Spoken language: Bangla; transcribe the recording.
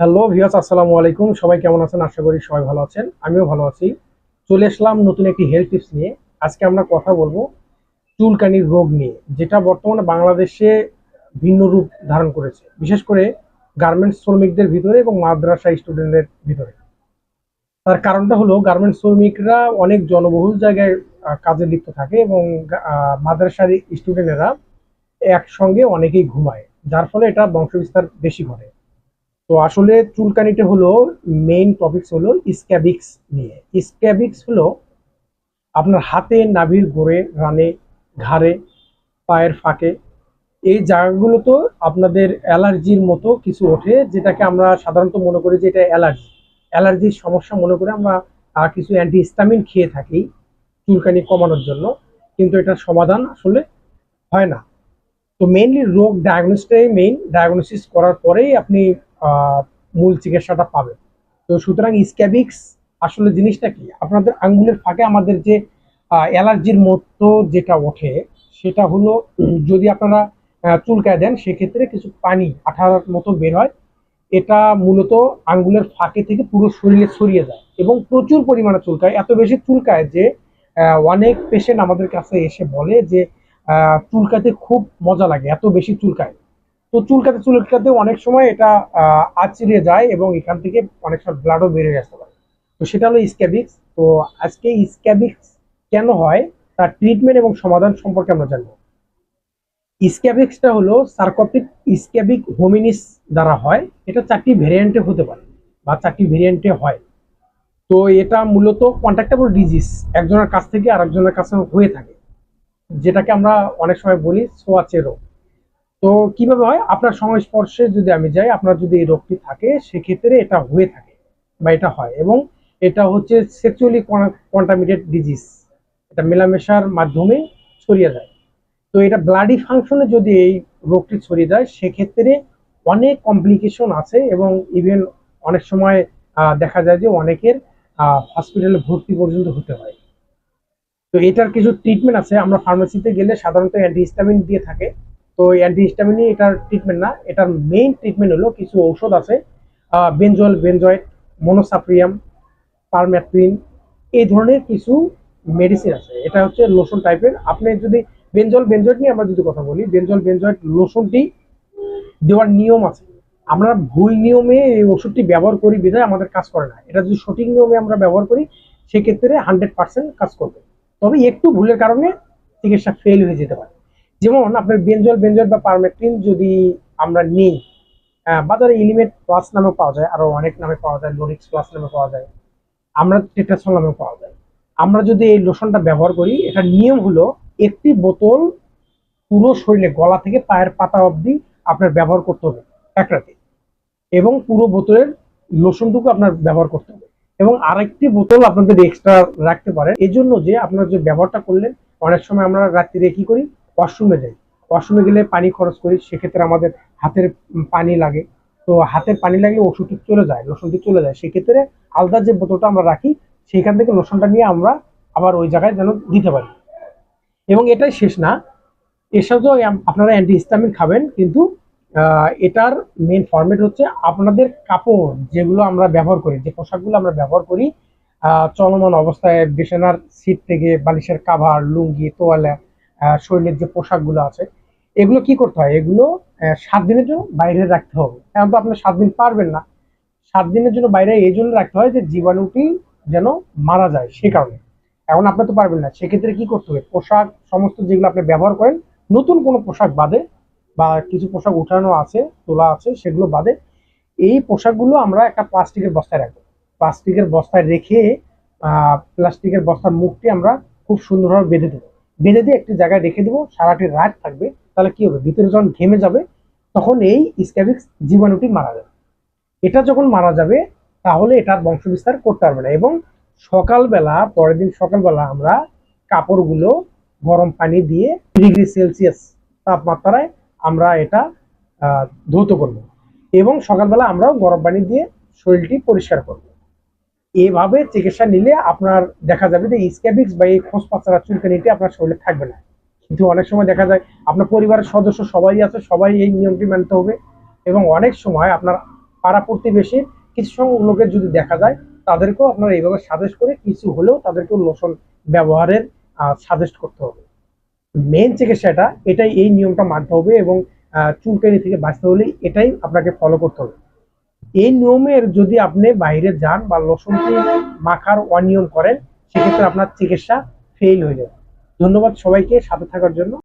হ্যালো ভিউয়ার্স, আসসালামু আলাইকুম। সবাই কেমন আছেন? আশা করি সবাই ভালো আছেন। আমিও ভালো আছি। চলে আসলাম নতুন একটি হেলথ টিপস নিয়ে। আজকে আমরা কথা বলব চুলকানির রোগ নিয়ে, যেটা বর্তমানে বাংলাদেশে ভিন্ন রূপ ধারণ করেছে। বিশেষ করে গার্মেন্টস শ্রমিকদের ভিতরে এবং মাদ্রাসা স্টুডেন্টদের ভিতরে। তার কারণটা হলো গার্মেন্টস শ্রমিকরা অনেক জনবহুল জায়গায় কাজে লিপ্ত থাকে এবং মাদ্রাসার স্টুডেন্টেরা একসঙ্গে অনেকেই ঘুমায়। যার ফলে এটা বংশবিস্তার বেশি ঘটে। তো আসলে চুলকানিটা হলো মেইন টপিকস হলো স্ক্যাবিক্স নিয়ে। স্ক্যাবিক্স হলো আপনার হাতে নাভির গোড়ে, রানে, ঘাড়ে, পায়ের ফাঁকে। এই জায়গাগুলো তো আপনাদের অ্যালার্জির মতো কিছু ওঠে, যেটাকে আমরা সাধারণত মনে করি যে এটা অ্যালার্জি। অ্যালার্জির সমস্যা মনে করে আমরা কিছু অ্যান্টিহিস্টামিন খেয়ে থাকি চুলকানি কমানোর জন্য। কিন্তু এটার সমাধান আসলে হয় না। তো মেইনলি রোগ ডায়াগনোসটাই মেইন ডায়াগনোসিস করার পরেই আপনি মূল চিকিৎসাটা পাবেন তো সুতরাং স্ক্যাবিক্স আসলে জিনিসটা কি? আপনাদের আঙ্গুলের ফাঁকে আমাদের যে অ্যালার্জির মতো যেটা ওঠে, সেটা হলো যদি আপনারা চুলকায় দেন, সেক্ষেত্রে কিছু পানি, আঠার মতো বের হয়। এটা মূলত আঙ্গুলের ফাঁকে থেকে পুরো শরীরে ছড়িয়ে যায় এবং প্রচুর পরিমাণে চুলকায়। এত বেশি চুলকায় যে অনেক পেশেন্ট আমাদের কাছে এসে বলে যে চুলকাতে খুব মজা লাগে, এত বেশি চুলকায়। তো চুলকাতে চুলকাতে অনেক সময় এটা আঁচড়ে যায় এবং এখান থেকে অনেক সময় ব্লাডও বেড়ে আসতে পারে। তো সেটা হলো স্ক্যাবিক্স তো আজকে স্ক্যাবিক্স কেন হয়, তার ট্রিটমেন্ট এবং সমাধান সম্পর্কে আমরা জানব। স্ক্যাবিক্সটা হলো সার্কোপিক স্ক্যাবিক হোমিনিস দ্বারা হয়। এটা চারটি ভেরিয়েন্টে হতে পারে বা চারটি ভেরিয়েন্টে হয়। তো এটা মূলত কন্ট্যাক্টেবল ডিজিজ একজনের কাছ থেকে আরেকজনের কাছে হয়ে থাকে। যেটাকে আমরা অনেক সময় বলি সোয়াচে রোগ তো কীভাবে হয়? আপনার সংস্পর্শে যদি আমি যাই, আপনার যদি এই রোগটি থাকে, সেক্ষেত্রে এটা হয়ে থাকে বা এটা হয় এবং এটা হচ্ছে সেক্সুয়ালি কন্টামিনেটেড ডিজিজ এটা মেলামেশার মাধ্যমে ছড়িয়ে যায়। তো এটা ব্লাডি ফাংশনে যদি এই রোগটি ছড়িয়ে যায়, সেক্ষেত্রে অনেক কমপ্লিকেশন আছে এবং ইভেন অনেক সময় দেখা যায় যে অনেকের হসপিটালে ভর্তি পর্যন্ত হতে হয়। তো এটার কিছু ট্রিটমেন্ট আছে। আমরা ফার্মেসিতে গেলে সাধারণত অ্যান্টিহিস্টামিন দিয়ে থাকে। তো অ্যান্টিহিস্টামিনই এটার ট্রিটমেন্ট না, এটার মেইন ট্রিটমেন্ট হলো কিছু ঔষধ আছে বেনজল বেনজয়েড মনোসাপ্রিয়াম পারম্যাট্রিন এই ধরনের কিছু মেডিসিন আছে। এটা হচ্ছে লোশন টাইপের আপনি যদি বেনজল বেনজয়েড নিয়ে আমরা যদি কথা বলি বেনজল বেনজয়েড লোশনটি দেওয়ার নিয়ম আছে। আমরা ভুল নিয়মে এই ওষুধটি ব্যবহার করি বিধায় আমাদের কাজ করে না। এটা যদি সঠিক নিয়মে আমরা ব্যবহার করি, সেক্ষেত্রে হান্ড্রেড পার্সেন্ট কাজ করবে। তবে একটু ভুলের কারণে চিকিৎসা ফেল হয়ে যেতে পারে। যেমন আপনার বেঞ্জল বেঞ্জল বা পারমেট্রিন যদি আমরা নিই বাজারে ইলিমেট প্লাস নামে পাওয়া যায়, আরও অনেক নামে পাওয়া যায় লোরিক্স প্লাস নামে পাওয়া যায়, আমরা টেট্রাসল নামে পাওয়া যায়। আমরা যদি এই লোশনটা ব্যবহার করি, এটার নিয়ম হলো একটি বোতল পুরো শরীরে, গলা থেকে পায়ের পাতা অবধি আপনার ব্যবহার করতে হবে, এক রাতে। এবং পুরো বোতলের লোশনটুকু আপনার ব্যবহার করতে হবে। এবং আরেকটি বোতল আপনাদের এক্সট্রা রাখতে পারেন এই জন্য যে আপনার যে ব্যবহারটা করলেন, অনেক সময় আমরা রাত্রিরে কি করি ওয়াশরুমে যাই। ওয়াশরুমে গেলে পানি খরচ করি, সেক্ষেত্রে আমাদের হাতের পানি লাগে। তো হাতের পানি লাগলে ওষুধটি চলে যায় লোশনটি চলে যায়। সেক্ষেত্রে আলাদা যে বোতলটা আমরা রাখি, সেইখান থেকে লোশনটা নিয়ে আমরা আবার ওই জায়গায় যেন দিতে পারি। এবং এটাই শেষ না। এর সাথেও আপনারা অ্যান্টিহিস্টামিন খাবেন, কিন্তু এটার মেন ফরম্যাট হচ্ছে আপনাদের কাপড় যেগুলো আমরা ব্যবহার করি, যে পোশাকগুলো আমরা ব্যবহার করি চলমান অবস্থায় বিছানার সিট থেকে বালিশের কাভার লুঙ্গি, তোয়ালা শরীরের যে পোশাকগুলো আছে, এগুলো কি করতে হয়? এগুলো সাত দিনের জন্য বাইরে রাখতে হবে। এখন তো আপনি সাত দিন পারবেন না। সাত দিনের জন্য বাইরে এই জন্য রাখতে হয় যে জীবাণুটি যেন মারা যায় সে কারণে। এখন আপনি তো পারবেন না। সেক্ষেত্রে কি করতে হবে? পোশাক, সমস্ত যেগুলো আপনি ব্যবহার করেন, নতুন কোনো পোশাক বাদে বা কিছু পোশাক উঠানো আছে, তোলা আছে, সেগুলো বাদে এই পোশাকগুলো আমরা একটা প্লাস্টিকের বস্তায় রাখব। প্লাস্টিকের বস্তায় রেখে প্লাস্টিকের বস্তার মুখটি আমরা খুব সুন্দরভাবে বেঁধে দেবো। বেঁধে দিয়ে একটি জায়গায় রেখে দেবো, সারাটি রাত থাকবে, তাহলে কি হবে? ভিতরে যখন ঘেমে যাবে, তখন এই স্ক্যাবিক্স জীবাণুটি মারা যাবে। এটা যখন মারা যাবে, তাহলে এটার বংশবিস্তার করতে পারবে না এবং সকালবেলা, পরের দিন সকালবেলা আমরা কাপড়গুলো গরম পানি দিয়ে ডিগ্রি সেলসিয়াস তাপমাত্রায় আমরা এটা ধৌত করব। এবং সকালবেলা আমরাও গরম পানি দিয়ে শরীরটি পরিষ্কার করব। এভাবে চিকিৎসা নিলে আপনার দেখা যাবে যে স্ক্যাবিক্স বা এই খোঁজ পাচারা চুলকানিটি আপনার শরীরে থাকবে না। কিন্তু অনেক সময় দেখা যায় আপনার পরিবারের সদস্য সবাই আছে, সবাই এই নিয়মটি মানতে হবে এবং অনেক সময় আপনার পাড়া প্রতিবেশীর কিছু সংখ্যক লোকের যদি দেখা যায়, তাদেরকেও আপনারা এইভাবে সাজেস্ট করে কিছু হলেও তাদেরকেও লোশন ব্যবহারের সাজেস্ট করতে হবে। মেন চিকিৎসাটা এটাই, এই নিয়মটা মানতে হবে এবং চুলকানি থেকে বাঁচতে হলে এটাই আপনাকে ফলো করতে হবে। এই নিয়মের যদি আপনি বাইরে যান বা লোশনটি মাখার অনিয়ম করেন, সেক্ষেত্রে আপনার চিকিৎসা ফেল হয়ে যাবে। ধন্যবাদ সবাইকে, সাথে থাকার জন্য।